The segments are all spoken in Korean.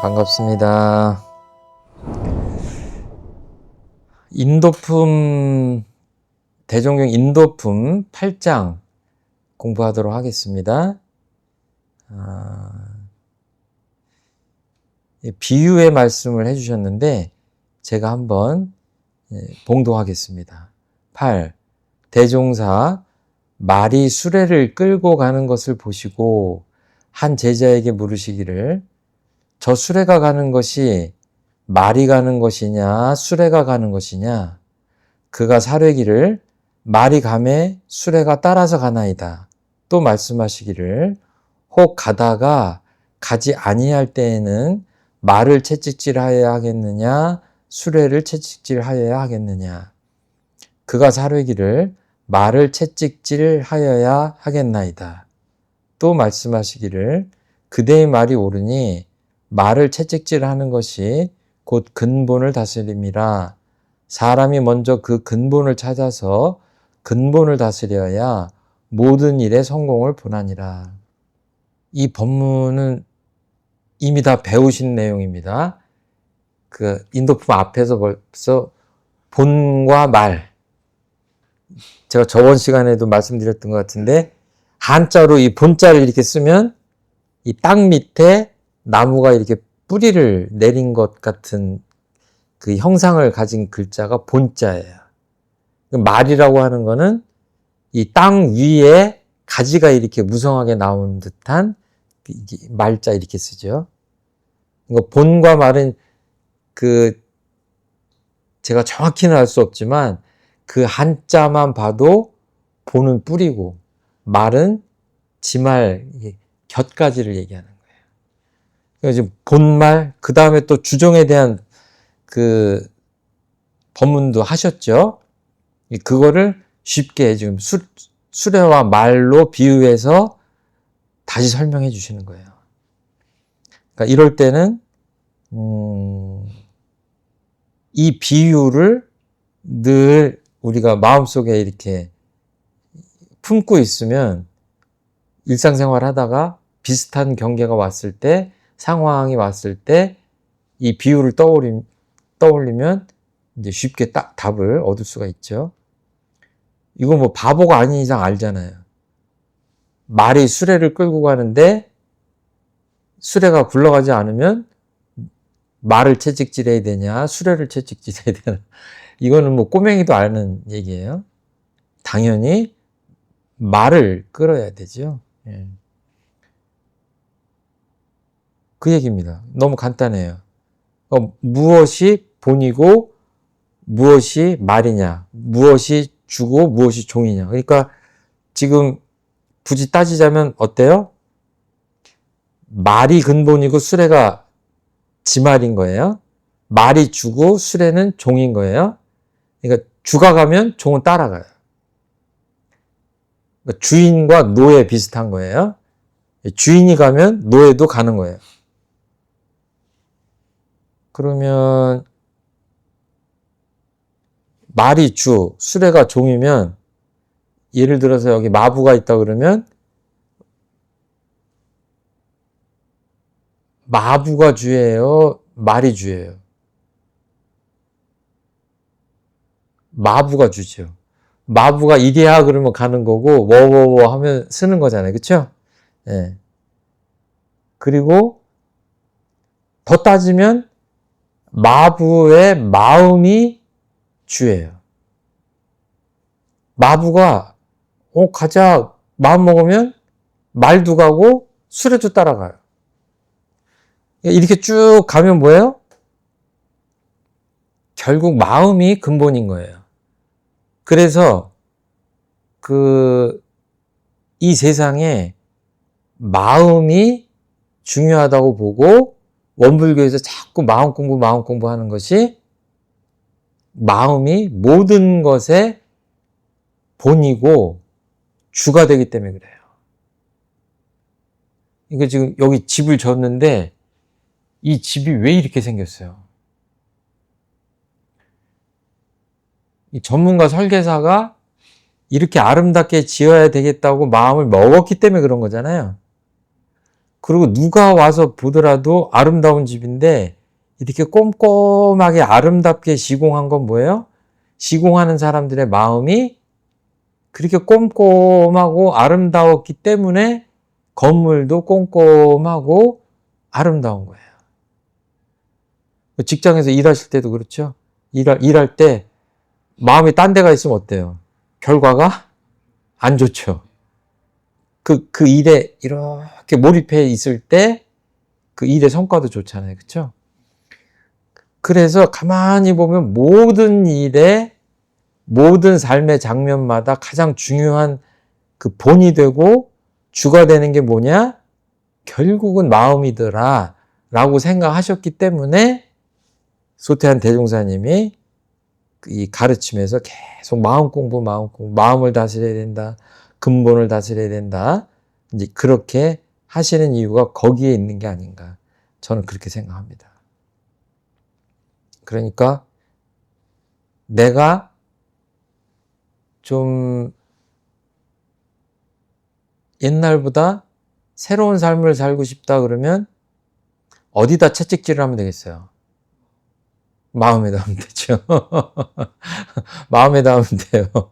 반갑습니다. 인도품, 대종경 인도품 8장 공부하도록 하겠습니다. 아, 예, 비유의 말씀을 해주셨는데, 제가 한번 예, 봉독하겠습니다. 8. 대종사, 말이 수레를 끌고 가는 것을 보시고, 한 제자에게 물으시기를, 저 수레가 가는 것이 말이 가는 것이냐, 수레가 가는 것이냐? 그가 사뢰기를 말이 감에 수레가 따라서 가나이다. 또 말씀하시기를 혹 가다가 가지 아니할 때에는 말을 채찍질하여야 하겠느냐, 수레를 채찍질하여야 하겠느냐? 그가 사뢰기를 말을 채찍질하여야 하겠나이다. 또 말씀하시기를 그대의 말이 옳으니 말을 채찍질하는 것이 곧 근본을 다스림이라 사람이 먼저 그 근본을 찾아서 근본을 다스려야 모든 일에 성공을 보나니라. 이 본문은 이미 다 배우신 내용입니다. 그 인도품 앞에서 벌써 본과 말. 제가 저번 시간에도 말씀드렸던 것 같은데 한자로 이 본자를 이렇게 쓰면 이 땅 밑에 나무가 이렇게 뿌리를 내린 것 같은 그 형상을 가진 글자가 본자예요. 그 말이라고 하는 거는 이 땅 위에 가지가 이렇게 무성하게 나온 듯한 그 말자 이렇게 쓰죠. 이거 본과 말은 그 제가 정확히는 알 수 없지만 그 한자만 봐도 본은 뿌리고 말은 지말 곁가지를 얘기하는. 그러니까 지금 본말 그 다음에 또 주종에 대한 그 법문도 하셨죠. 그거를 쉽게 지금 수, 수레와 말로 비유해서 다시 설명해 주시는 거예요. 그러니까 이럴 때는 음, 이 비유를 늘 우리가 마음속에 이렇게 품고 있으면 일상생활 하다가 비슷한 경계가 왔을 때 상황이 왔을 때 이 비유를 떠올리, 떠올리면 이제 쉽게 딱 답을 얻을 수가 있죠. 이거 뭐 바보가 아닌 이상 알잖아요. 말이 수레를 끌고 가는데 수레가 굴러가지 않으면 말을 채찍질해야 되냐, 수레를 채찍질해야 되냐. 이거는 뭐 꼬맹이도 아는 얘기예요. 당연히 말을 끌어야 되죠. 예. 그 얘기입니다. 너무 간단해요. 어, 무엇이 본이고 무엇이 말이냐, 무엇이 주고 무엇이 종이냐. 그러니까 지금 굳이 따지자면 어때요? 말이 근본이고 수레가 지말인 거예요. 말이 주고 수레는 종인 거예요. 그러니까 주가 가면 종은 따라가요. 그러니까 주인과 노예 비슷한 거예요. 주인이 가면 노예도 가는 거예요. 그러면 말이 주, 수레가 종이면 예를 들어서 여기 마부가 있다 그러면 마부가 주예요? 말이 주예요? 마부가 주죠. 마부가 이리야 그러면 가는 거고 워워워 하면 쓰는 거잖아요. 그렇죠? 예. 그리고 더 따지면 마부의 마음이 주예요. 마부가 어 가자 마음 먹으면 말도 가고 수레도 따라가요. 이렇게 쭉 가면 뭐예요? 결국 마음이 근본인 거예요. 그래서 그 이 세상에 마음이 중요하다고 보고 원불교에서 자꾸 마음 공부, 마음 공부하는 것이 마음이 모든 것의 본이고 주가 되기 때문에 그래요. 이거 지금 여기 집을 졌는데 이 집이 왜 이렇게 생겼어요? 이 전문가 설계사가 이렇게 아름답게 지어야 되겠다고 마음을 먹었기 때문에 그런 거잖아요. 그리고 누가 와서 보더라도 아름다운 집인데 이렇게 꼼꼼하게 아름답게 시공한 건 뭐예요? 시공하는 사람들의 마음이 그렇게 꼼꼼하고 아름다웠기 때문에 건물도 꼼꼼하고 아름다운 거예요. 직장에서 일하실 때도 그렇죠? 일할, 일할 때 마음이 딴 데가 있으면 어때요? 결과가 안 좋죠. 그, 그 일에 이렇게 몰입해 있을 때 그 일의 성과도 좋잖아요. 그쵸? 그래서 가만히 보면 모든 일에 모든 삶의 장면마다 가장 중요한 그 본이 되고 주가 되는 게 뭐냐? 결국은 마음이더라. 라고 생각하셨기 때문에 소태한 대종사님이 이 가르침에서 계속 마음 공부, 마음 공부, 마음을 다스려야 된다. 근본을 다스려야 된다. 이제 그렇게 하시는 이유가 거기에 있는 게 아닌가. 저는 그렇게 생각합니다. 그러니까 내가 좀 옛날보다 새로운 삶을 살고 싶다 그러면 어디다 채찍질을 하면 되겠어요? 마음에다 하면 되죠. 마음에다 하면 돼요.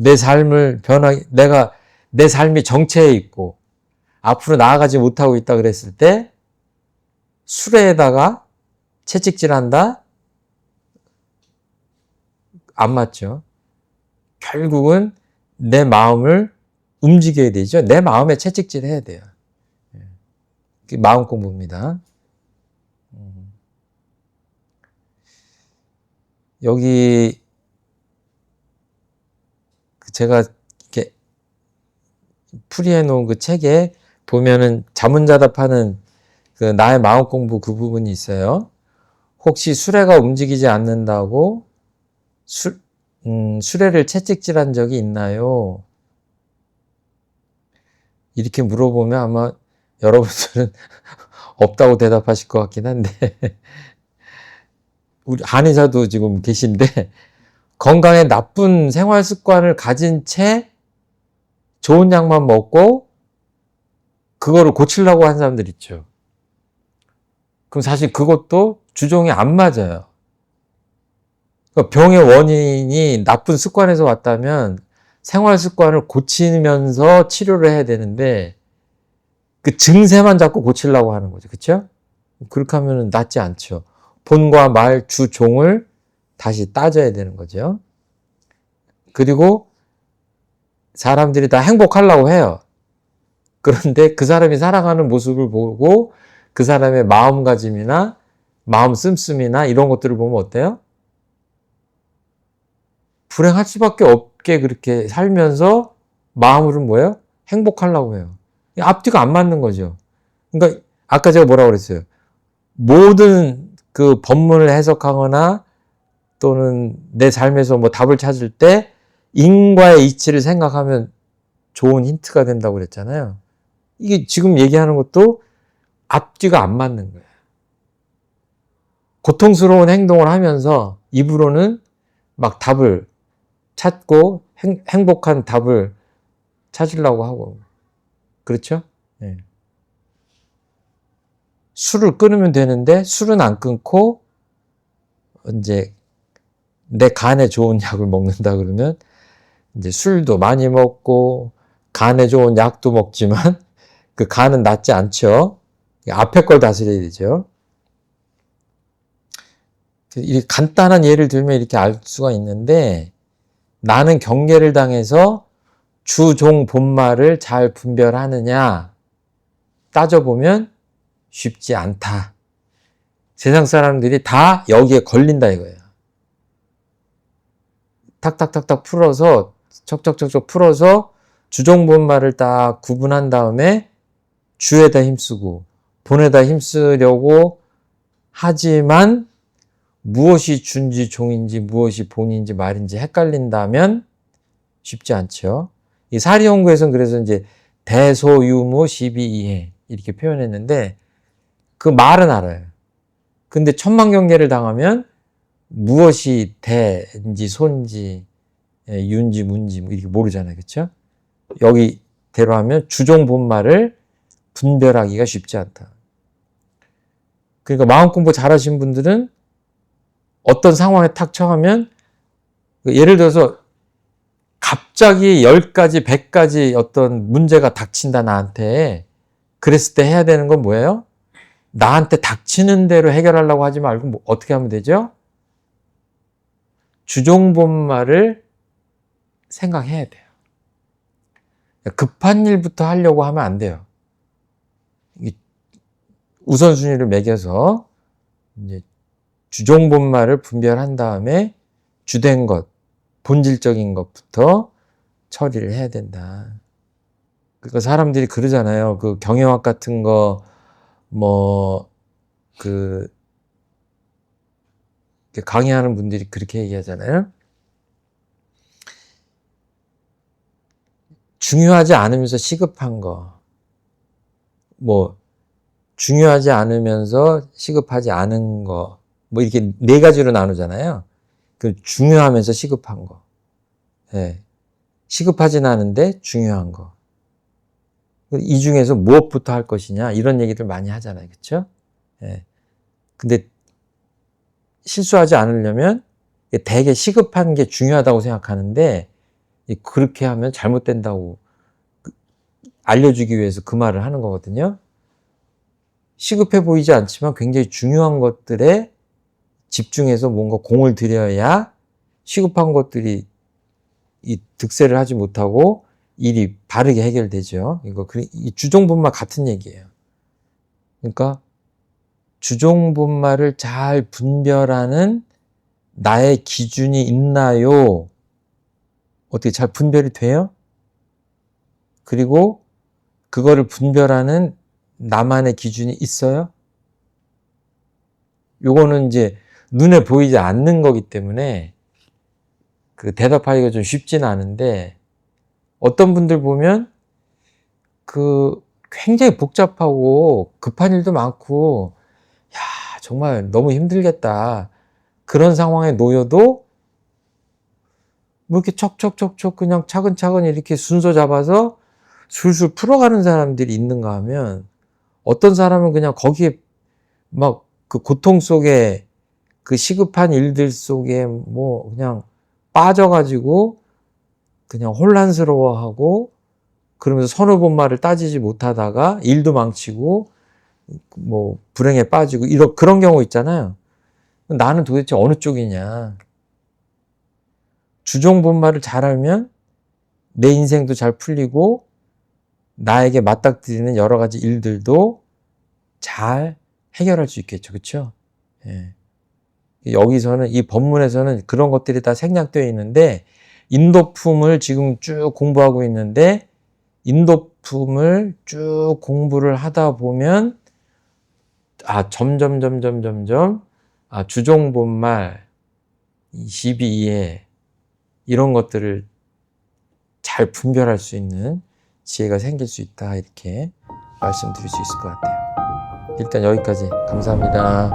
내 삶을 변하게, 내가 내 삶이 정체해 있고 앞으로 나아가지 못하고 있다 그랬을 때 술에다가 채찍질 한다? 안 맞죠. 결국은 내 마음을 움직여야 되죠. 내 마음에 채찍질 해야 돼요. 예. 마음 공부입니다. 음. 여기 그 제가 이렇게 풀이해 놓은 그 책에 보면은 자문자답하는 그 나의 마음 공부 그 부분이 있어요. 혹시 수레가 움직이지 않는다고 수, 음, 수레를 채찍질한 적이 있나요? 이렇게 물어보면 아마 여러분들은 없다고 대답하실 것 같긴 한데 우리 한의사도 지금 계신데 건강에 나쁜 생활 습관을 가진 채 좋은 약만 먹고 그거를 고치려고 한 사람들 있죠. 그럼 사실 그것도 주종이 안 맞아요. 그러니까 병의 원인이 나쁜 습관에서 왔다면 생활 습관을 고치면서 치료를 해야 되는데 그 증세만 자꾸 고치려고 하는 거죠. 그렇죠? 그렇게 하면 낫지 않죠. 본과 말 주종을 다시 따져야 되는 거죠. 그리고 사람들이 다 행복하려고 해요. 그런데 그 사람이 살아가는 모습을 보고 그 사람의 마음가짐이나 마음 씀씀이나 이런 것들을 보면 어때요? 불행할 수밖에 없게 그렇게 살면서 마음으로는 뭐예요? 행복하려고 해요. 앞뒤가 안 맞는 거죠. 그러니까 아까 제가 뭐라고 그랬어요? 모든 그 법문을 해석하거나 또는 내 삶에서 뭐 답을 찾을 때 인과의 이치를 생각하면 좋은 힌트가 된다고 그랬잖아요. 이게 지금 얘기하는 것도 앞뒤가 안 맞는 거예요. 고통스러운 행동을 하면서 입으로는 막 답을 찾고 행, 복한 답을 찾으려고 하고 그렇죠? 네. 술을 끊으면 되는데 술은 안 끊고 이제 내 간에 좋은 약을 먹는다 그러면 이제 술도 많이 먹고 간에 좋은 약도 먹지만 그 간은 낫지 않죠. 앞에 걸 다스려야 되죠. 이 간단한 예를 들면 이렇게 알 수가 있는데 나는 경계를 당해서 주종 본말을 잘 분별하느냐 따져보면 쉽지 않다. 세상 사람들이 다 여기에 걸린다 이거예요. 탁탁탁탁 풀어서 척척척척 풀어서 주종 본말을 딱 구분한 다음에 주에다 힘쓰고 본에다 힘쓰려고 하지만 무엇이 준지 종인지 무엇이 본인지 말인지 헷갈린다면 쉽지 않죠. 이 사리연구에서는 그래서 이제 대소유무 시비이해 이렇게 표현했는데 그 말은 알아요. 근데 천만 경계를 당하면 무엇이 대인지 손지 예, 윤지 문지 뭐 이렇게 모르잖아요. 그렇죠? 여기 대로 하면 주종 본말을 분별하기가 쉽지 않다. 그러니까 마음 공부 잘하신 분들은 어떤 상황에 탁 처하면 그 예를 들어서 갑자기 10가지, 100가지 어떤 문제가 닥친다 나한테 그랬을 때 해야 되는 건 뭐예요? 나한테 닥치는 대로 해결하려고 하지 말고 뭐 어떻게 하면 되죠? 주종본말을 생각해야 돼요. 급한 일부터 하려고 하면 안 돼요. 이 우선순위를 매겨서 주종본말을 분별한 다음에 주된 것, 본질적인 것부터 처리를 해야 된다. 그러니까 사람들이 그러잖아요. 그 경영학 같은 거, 뭐, 그, 강의하는 분들이 그렇게 얘기하잖아요. 중요하지 않으면서 시급한 거. 뭐, 중요하지 않으면서 시급하지 않은 거. 뭐 이렇게 네 가지로 나누잖아요. 그 중요하면서 시급한 거. 예. 시급하진 않은데 중요한 거. 이 중에서 무엇부터 할 것이냐 이런 얘기들 많이 하잖아요. 그렇죠? 예. 근데 실수하지 않으려면 되게 시급한 게 중요하다고 생각하는데 그렇게 하면 잘못된다고 그 알려주기 위해서 그 말을 하는 거거든요. 시급해 보이지 않지만 굉장히 중요한 것들에 집중해서 뭔가 공을 들여야 시급한 것들이 이 득세를 하지 못하고 일이 바르게 해결되죠. 이거 이 주종분말 같은 얘기예요. 그러니까 주종분말을 잘 분별하는 나의 기준이 있나요? 어떻게 잘 분별이 돼요? 그리고 그거를 분별하는 나만의 기준이 있어요? 요거는 이제 눈에 보이지 않는 거기 때문에 그 대답하기가 좀 쉽지는 않은데 어떤 분들 보면 그 굉장히 복잡하고 급한 일도 많고 야 정말 너무 힘들겠다. 그런 상황에 놓여도 뭐 이렇게 척척척척 그냥 차근차근 이렇게 순서 잡아서 술술 풀어가는 사람들이 있는가 하면 어떤 사람은 그냥 거기에 막 그 고통 속에 그 시급한 일들 속에 뭐 그냥 빠져가지고 그냥 혼란스러워하고 그러면서 선후 본말을 따지지 못하다가 일도 망치고 뭐 불행에 빠지고 이런 그런 경우 있잖아요. 나는 도대체 어느 쪽이냐? 주종 본말을 잘 알면 내 인생도 잘 풀리고 나에게 맞닥뜨리는 여러 가지 일들도 잘 해결할 수 있겠죠. 그렇죠? 예. 여기서는 이 법문에서는 그런 것들이 다 생략되어 있는데 인도품을 지금 쭉 공부하고 있는데 인도품을 쭉 공부를 하다 보면 아 점점 점점 점점 아 주종 본말 12에 이런 것들을 잘 분별할 수 있는 지혜가 생길 수 있다 이렇게 말씀드릴 수 있을 것 같아요. 일단 여기까지 감사합니다.